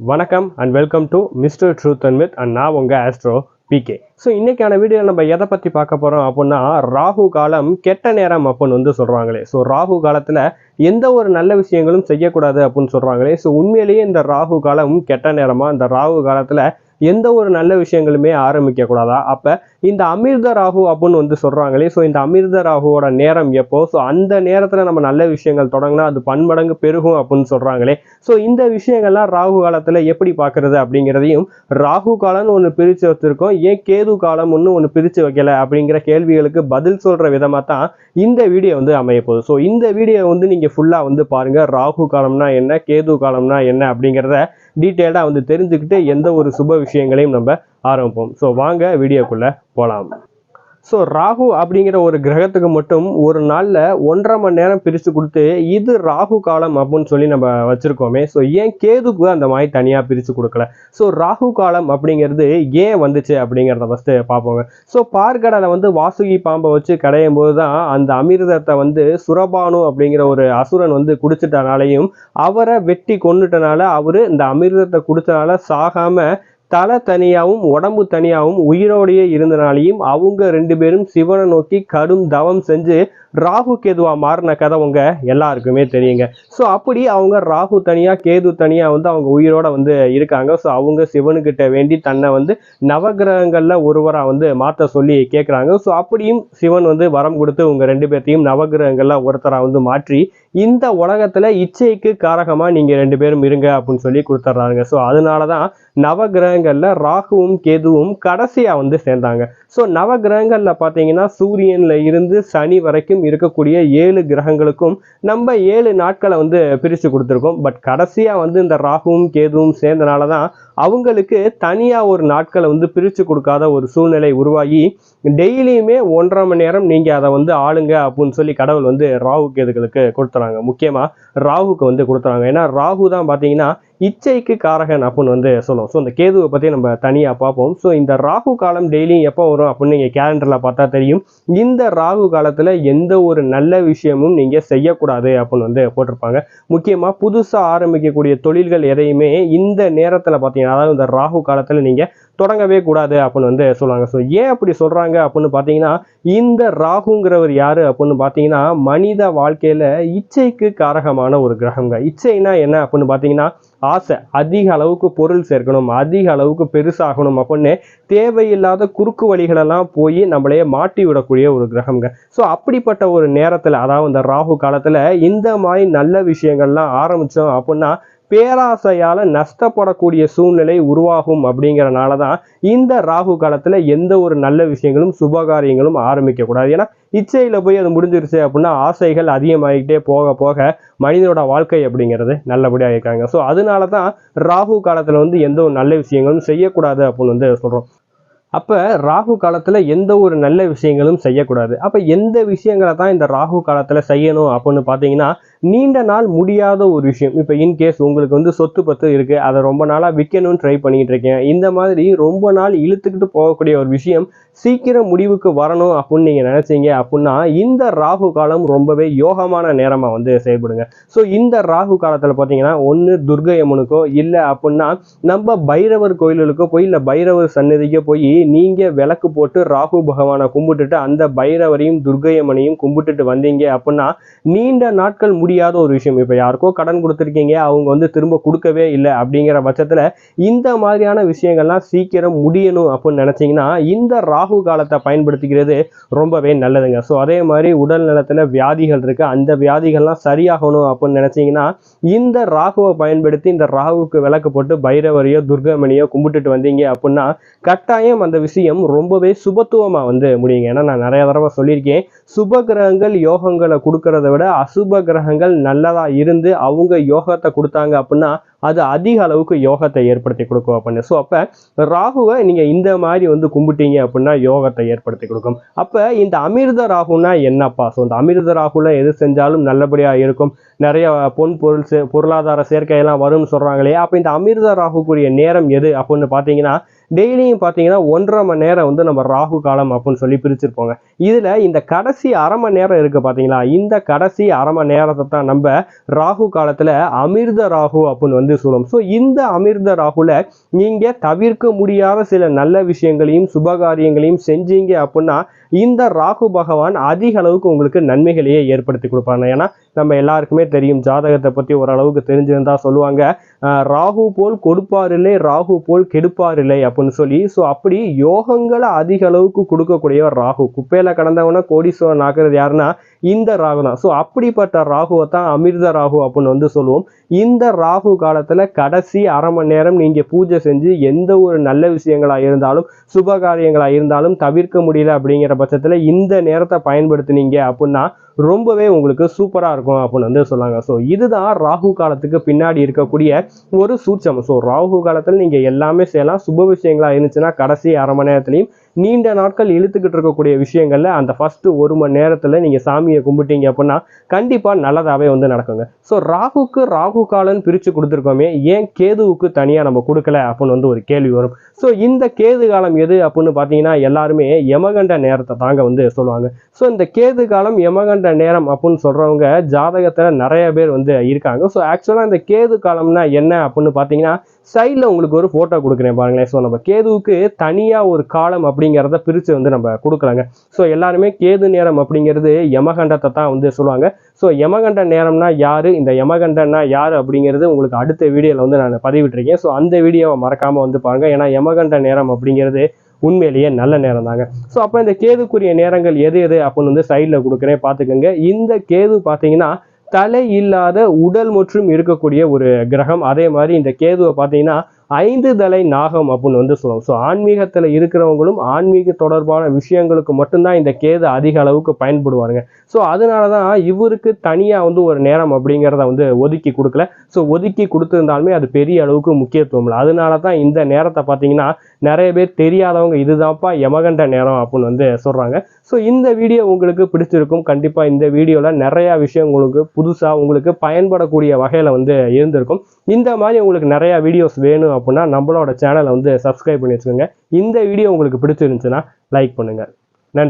வணக்கம் and welcome to mister truth and with and நான் உங்கள் ஆஸ்ட்ரோ பிகே ஸோ இன்றைக்கான வீடியோவில் நம்ம எதை பற்றி பார்க்க போகிறோம் அப்படின்னா ராகு காலம் கெட்ட நேரம் அப்படின்னு வந்து சொல்கிறாங்களே ஸோ ராகு காலத்தில் எந்த ஒரு நல்ல விஷயங்களும் செய்யக்கூடாது அப்படின்னு சொல்கிறாங்களே ஸோ உண்மையிலேயே இந்த ராகு காலம் கெட்ட நேரமாக இந்த ராகு காலத்தில் எந்த ஒரு நல்ல விஷயங்களுமே ஆரம்பிக்க கூடாதா? அப்போ இந்த அமிர்த ராகு அப்படின்னு வந்து சொல்கிறாங்களே ஸோ இந்த அமிர்த ராகுவோட நேரம் எப்போ? ஸோ அந்த நேரத்தில் நம்ம நல்ல விஷயங்கள் தொடங்கினா அது பன்மடங்கு பெருகும் அப்படின்னு சொல்கிறாங்களே ஸோ இந்த விஷயங்கள்லாம் ராகு காலத்தில் எப்படி பார்க்குறது அப்படிங்கிறதையும் ராகு காலம்னு ஒன்று பிரித்து வச்சுருக்கோம் ஏன் கேது காலம் ஒன்று ஒன்று பிரித்து வைக்கல அப்படிங்கிற கேள்விகளுக்கு பதில் சொல்கிற விதமாக தான் இந்த வீடியோ வந்து அமைய போகுது. ஸோ இந்த வீடியோ வந்து நீங்கள் ஃபுல்லாக வந்து பாருங்கள் ராகு காலம்னா என்ன கேது காலம்னா என்ன அப்படிங்கிறத டீட்டெயில்டாக வந்து தெரிஞ்சுக்கிட்டு எந்த ஒரு சுப விஷயங்களையும் நம்ம ஆரம்பிப்போம். ஸோ வாங்க வீடியோக்குள்ளே போகலாம் ஸோ ராகு அப்படிங்கிற ஒரு கிரகத்துக்கு மட்டும் ஒரு நாளில் ஒன்றரை மணி நேரம் பிரித்து கொடுத்து இது ராகு காலம் அப்படின்னு சொல்லி நம்ம வச்சுருக்கோமே. ஸோ ஏன் கேதுக்கு அந்த மாதிரி தனியாக பிரித்து கொடுக்கல? ஸோ ராகு காலம் அப்படிங்கிறது ஏன் வந்துச்சு அப்படிங்கிறத ஃபஸ்ட்டு பார்ப்போங்க. ஸோ பார்க்கடலை வந்து வாசுகி பாம்பை வச்சு கடையும் போது தான் அந்த அமிர்தத்தை வந்து சுரபானு அப்படிங்கிற ஒரு அசுரன் வந்து குடிச்சிட்டனாலையும் அவரை வெட்டி கொண்டுட்டனால அவர் இந்த அமிர்தத்தை கொடுத்தனால சாகாமல் தலை தனியாகவும் உடம்பு தனியாகவும் உயிரோடையே இருந்தனாலையும் அவங்க ரெண்டு பேரும் சிவனை நோக்கி கடும் தவம் செஞ்சு ராகு கேதுவா மாறின கதை உங்க எல்லாருக்குமே தெரியுங்க. ஸோ அப்படி அவங்க ராகு தனியா கேது தனியா வந்து அவங்க உயிரோட வந்து இருக்காங்க. ஸோ அவங்க சிவனுக்கிட்ட வேண்டி தன்னை வந்து நவகிரகங்கள்ல ஒருவரா வந்து மாற்ற சொல்லி கேட்குறாங்க ஸோ அப்படியும் சிவன் வந்து வரம் கொடுத்து உங்க ரெண்டு பேர்த்தையும் நவகிரகங்கள்ல ஒருத்தரா வந்து மாற்றி இந்த உலகத்துல இச்சைக்கு காரகமா நீங்க ரெண்டு பேரும் இருங்க அப்படின்னு சொல்லி கொடுத்துட்றாங்க ஸோ அதனால தான் நவகிரகங்கள்ல ராகுவும் கேதுவும் கடைசியா வந்து சேர்ந்தாங்க. ஸோ நவகிரகங்கள்ல பார்த்தீங்கன்னா சூரியன்ல இருந்து சனி வரைக்கும் இருக்கக்கூடிய ஏழு கிரகங்களுக்கும் நம்ம ஏழு நாட்களை வந்து பிரித்து கொடுத்துருக்கோம். பட் கடைசியா வந்து இந்த ராகுவும் கேதுவும் சேர்ந்தனால தான் அவங்களுக்கு தனியாக ஒரு நாட்களை வந்து பிரித்து கொடுக்காத ஒரு சூழ்நிலை உருவாகி டெய்லியுமே ஒன்றரை மணி நேரம் நீங்கள் அதை வந்து ஆளுங்க அப்படின்னு சொல்லி கடவுள் வந்து ராகு கேதுகளுக்கு கொடுத்துறாங்க. முக்கியமாக ராகுக்கு வந்து கொடுத்துறாங்க. ஏன்னா ராகு தான் பார்த்தீங்கன்னா இச்சைக்கு காரகன் அப்படின்னு வந்து சொல்லுவோம். ஸோ இந்த கேதுவை பற்றி நம்ம தனியாக பார்ப்போம். ஸோ இந்த ராகு காலம் டெய்லியும் எப்போ வரும் அப்படின்னு நீங்கள் கேலண்டரில் பார்த்தா தெரியும். இந்த ராகு காலத்தில் எந்த ஒரு நல்ல விஷயமும் நீங்கள் செய்யக்கூடாது அப்படின்னு வந்து போட்டிருப்பாங்க. முக்கியமாக புதுசாக ஆரம்பிக்கக்கூடிய தொழில்கள் எதையுமே இந்த நேரத்தில் பார்த்தீங்கன்னா அதாவது இந்த ராகு காலத்தில் நீங்கள் தொடங்கவே கூடாது அப்படின்னு வந்து சொல்லுவாங்க ஸோ ஏன் அப்படி சொல்கிறாங்க அப்படின்னு பார்த்தீங்கன்னா இந்த ராகுங்கிறவர் யாரு அப்படின்னு பார்த்தீங்கன்னா மனித வாழ்க்கையில் இச்சைக்கு காரகமான ஒரு கிரகங்க. இச்சைனா என்ன அப்படின்னு பார்த்தீங்கன்னா ஆசை. அதிக அளவுக்கு பொருள் சேர்க்கணும் அதிக அளவுக்கு பெருசாகணும் அப்படின்னு தேவையில்லாத குறுக்கு வழிகளெல்லாம் போய் நம்மளையே மாட்டி விடக்கூடிய ஒரு கிரகம்ங்க ஸோ அப்படிப்பட்ட ஒரு நேரத்தில் அதாவது இந்த ராகு காலத்தில் இந்த மாதிரி நல்ல விஷயங்கள்லாம் ஆரம்பித்தோம் அப்படின்னா பேராசையால் நஷ்டப்படக்கூடிய சூழ்நிலை உருவாகும் அப்படிங்கிறனால தான் இந்த ராகு காலத்தில் எந்த ஒரு நல்ல விஷயங்களும் சுபகாரியங்களும் ஆரம்பிக்கக்கூடாது ஏன்னா இச்சையில் போய் அது முடிஞ்சிருச்சு அப்படின்னா ஆசைகள் அதிகமாகிட்டே போக போக மனிதனோட வாழ்க்கை அப்படிங்கிறது நல்லபடியாக இருக்காங்க. ஸோ அதனால தான் ராகு காலத்தில் வந்து எந்த ஒரு நல்ல விஷயங்களும் செய்யக்கூடாது அப்படின்னு வந்து சொல்கிறோம் அப்போ ராகு காலத்தில் எந்த ஒரு நல்ல விஷயங்களும் செய்யக்கூடாது. அப்போ எந்த விஷயங்களை தான் இந்த ராகு காலத்தில் செய்யணும் அப்படின்னு பார்த்தீங்கன்னா நீண்ட நாள் முடியாத ஒரு விஷயம். இப்போ இன்கேஸ் உங்களுக்கு வந்து சொத்து பத்து இருக்குது அதை ரொம்ப நாளாக விற்கணும்னு ட்ரை பண்ணிட்டு இருக்கேன் இந்த மாதிரி ரொம்ப நாள் இழுத்துக்கிட்டு போகக்கூடிய ஒரு விஷயம் சீக்கிரம் முடிவுக்கு வரணும் அப்படின்னு நீங்கள் நினச்சிங்க அப்படின்னா இந்த ராகு காலம் ரொம்பவே யோகமான நேரமாக வந்து செயல்படுங்க. ஸோ இந்த ராகு காலத்தில் பார்த்தீங்கன்னா ஒன்று துர்கை அம்மனுக்கோ இல்லை அப்படின்னா நம்ம பைரவர் கோயில்களுக்கோ போய் இல்லை பைரவர் சன்னதிக்கோ போய் நீங்கள் விளக்கு போட்டு ராகு பகவானை கும்பிட்டுட்டு அந்த பைரவரையும் துர்கையம்மனையும் கும்பிட்டுட்டு வந்தீங்க அப்படின்னா நீண்ட நாட்கள் முடியாத ஒரு விஷயம். இப்போ யாருக்கோ கடன் கொடுத்துருக்கீங்க அவங்க வந்து திரும்ப கொடுக்கவே இல்லை அப்படிங்கிற பட்சத்தில் இந்த மாதிரியான விஷயங்கள்லாம் சீக்கிரம் முடியணும் அப்படின்னு நினச்சிங்கன்னா இந்த ராகு காலத்தை பயன்படுத்திக்கிறது ரொம்பவே நல்லதுங்க. ஸோ அதே மாதிரி உடல் நலத்தில் வியாதிகள் இருக்குது அந்த வியாதிகள்லாம் சரியாகணும் அப்படின்னு நினச்சிங்கன்னா இந்த ராகுவை பயன்படுத்தி இந்த ராகுவுக்கு விளக்கு போட்டு பைரவரையோ துர்கமணியோ கும்பிட்டுட்டு வந்தீங்க அப்படின்னா கட்டாயம் அந்த விஷயம் ரொம்பவே சுபத்துவமாக வந்து முடியுங்க. ஏன்னா நான் நிறைய தடவை சொல்லியிருக்கேன். சுப கிரகங்கள் யோகங்களை கொடுக்கறத விட அசுப கிரகங்கள் நல்லதா இருந்து அவங்க யோகத்தை கொடுத்தாங்க அப்படின்னா அது அதிக அளவுக்கு யோகத்தை ஏற்படுத்தி கொடுக்கும் அப்படின்னு. ஸோ அப்போ ராகுவை நீங்கள் இந்த மாதிரி வந்து கும்பிட்டீங்க அப்படின்னா யோகத்தை ஏற்படுத்தி கொடுக்கும். அப்போ இந்த அமிர்த ராகுனா என்னப்பா? ஸோ இந்த அமிர்த ராகுல எது செஞ்சாலும் நல்லபடியாக இருக்கும். நிறைய பொன் பொருள் பொருளாதார சேர்க்கையெல்லாம் வரும்னு சொல்கிறாங்களே அப்போ இந்த அமிர்த ராகுக்குரிய நேரம் எது அப்படின்னு பார்த்தீங்கன்னா டெய்லியும் பார்த்தீங்கன்னா ஒன்றரை மணி நேரம் வந்து நம்ம ராகு காலம் அப்படின்னு சொல்லி பிரிச்சிருப்போங்க. இதில் இந்த கடைசி அரை மணி நேரம் இருக்குது பார்த்தீங்களா? இந்த கடைசி அரை மணி நேரத்தை தான் நம்ம ராகு காலத்தில் அமிர்த ராகு அப்படின்னு வந்து சொல்லுவோம். ஸோ இந்த அமிர்த ராகுல நீங்கள் தவிர்க்க முடியாத சில நல்ல விஷயங்களையும் சுபகாரியங்களையும் செஞ்சீங்க அப்படின்னா இந்த ராகு பகவான் அதிக அளவுக்கு உங்களுக்கு நன்மைகளையே ஏற்படுத்தி கொடுப்பாங்க ஏன்னா நம்ம எல்லாருக்குமே தெரியும் ஜாதகத்தை பற்றி ஓரளவுக்கு தெரிஞ்சிருந்தா சொல்லுவாங்க ராகு போல் கொடுப்பாரில்லை ராகு போல் கெடுப்பாரில்லை அப்படின்னு சொல்லி. ஸோ அப்படி யோகங்களை அதிக அளவுக்கு கொடுக்கக்கூடியவர் ராகு. குப்பையில கடந்தவன கோடீஸ்வரன் ஆக்குறது யாருன்னா இந்த ராகு தான். ஸோ அப்படிப்பட்ட ராகுவை தான் அமிர்த ராகு அப்படின்னு வந்து சொல்லுவோம். இந்த ராகு காலத்தில் கடைசி அரை மணி நேரம் நீங்கள் பூஜை செஞ்சு எந்த ஒரு நல்ல விஷயங்களாக இருந்தாலும் சுப காரியங்களாக இருந்தாலும் தவிர்க்க முடியல அப்படிங்கிற பட்சத்தில் இந்த நேரத்தை பயன்படுத்தினீங்க அப்படின்னா ரொம்பவே உங்களுக்கு சூப்பராக இருக்கும் அப்படின்னு வந்து சொல்லாங்க ஸோ இதுதான் ராகு காலத்துக்கு பின்னாடி இருக்கக்கூடிய ஒரு சூட்சம். ஸோ ராகு காலத்தில் நீங்கள் எல்லாமே செய்யலாம். சுப விஷயங்களாக இருந்துச்சுன்னா கடைசி அரை மணி நேரத்துலையும் நீண்ட நாட்கள் இழுத்துக்கிட்டு இருக்கக்கூடிய விஷயங்கள்ல அந்த ஃபர்ஸ்ட் ஒரு மணி நேரத்துல நீங்க சாமியை கும்பிட்டீங்க அப்படின்னா கண்டிப்பா நல்லதாவே வந்து நடக்குங்க. ஸோ ராகுக்கு ராகு காலம்னு பிரிச்சு கொடுத்துருக்கோமே. ஏன் கேதுவுக்கு தனியா நம்ம கொடுக்கல அப்படின்னு வந்து ஒரு கேள்வி வரும். ஸோ இந்த கேது காலம் எது அப்படின்னு பார்த்தீங்கன்னா எல்லாருமே யமகண்ட நேரத்தை தாங்க வந்து சொல்லுவாங்க. ஸோ இந்த கேது காலம் யமகண்ட நேரம் அப்படின்னு சொல்றவங்க ஜாதகத்தில் நிறைய பேர் வந்து இருக்காங்க. ஸோ ஆக்சுவலாக இந்த கேது காலம்னா என்ன அப்படின்னு பார்த்தீங்கன்னா சைடில் உங்களுக்கு ஒரு ஃபோட்டோ கொடுக்குறேன் பாருங்களேன். ஸோ நம்ம கேதுவுக்கு தனியாக ஒரு காலம் அப்படிங்கிறத பிரித்து வந்து நம்ம கொடுக்கலாங்க. ஸோ எல்லாருமே கேது நேரம் அப்படிங்கிறது யமகண்டத்தை தான் வந்து சொல்லுவாங்க. ஸோ யமகண்ட நேரம்னா யார்? இந்த யமகண்டன்னா யார் அப்படிங்கிறது உங்களுக்கு அடுத்த வீடியோவில் வந்து நான் பதிவிட்டிருக்கேன். ஸோ அந்த வீடியோவை மறக்காமல் வந்து பாருங்கள் ஏன்னா யமகண்ட நேரம் அப்படிங்கிறது உண்மையிலேயே நல்ல நேரம் தாங்க. ஸோ அப்போ இந்த கேதுக்குரிய நேரங்கள் எது எது அப்படின்னு வந்து சைடில் கொடுக்குறேன் பார்த்துக்கோங்க. இந்த கேது பார்த்தீங்கன்னா தலை இல்லாத உடல் மற்றும் இருக்கக்கூடிய ஒரு கிரகம். அதே மாதிரி இந்த கேதுவை பார்த்தீங்கன்னா ஐந்து தலை நாகம் அப்படின்னு வந்து சொல்லுவோம் ஸோ ஆன்மீகத்தில் இருக்கிறவங்களும் ஆன்மீக தொடர்பான விஷயங்களுக்கு மட்டும்தான் இந்த கேது அதிக அளவுக்கு பயன்படுவாருங்க. ஸோ அதனால தான் இவருக்கு தனியாக வந்து ஒரு நேரம் அப்படிங்கிறத வந்து ஒதுக்கி கொடுக்கல. ஸோ ஒதுக்கி கொடுத்துருந்தாலுமே அது பெரிய அளவுக்கு முக்கியத்துவம் இல்லை. அதனால தான் இந்த நேரத்தை பார்த்தீங்கன்னா நிறைய பேர் தெரியாதவங்க இதுதான்ப்பா யமகண்ட நேரம் அப்படின்னு வந்து சொல்கிறாங்க ஸோ இந்த வீடியோ உங்களுக்கு பிடிச்சிருக்கும். கண்டிப்பாக இந்த வீடியோவில் நிறையா விஷயம் உங்களுக்கு புதுசாக உங்களுக்கு பயன்படக்கூடிய வகையில் வந்து இருந்திருக்கும். இந்த மாதிரி உங்களுக்கு நிறையா வீடியோஸ் வேணும் அப்படின்னா நம்மளோட சேனலை வந்து சப்ஸ்கிரைப் பண்ணி வச்சுக்கோங்க. இந்த வீடியோ உங்களுக்கு பிடிச்சிருந்துச்சுன்னா லைக் பண்ணுங்கள்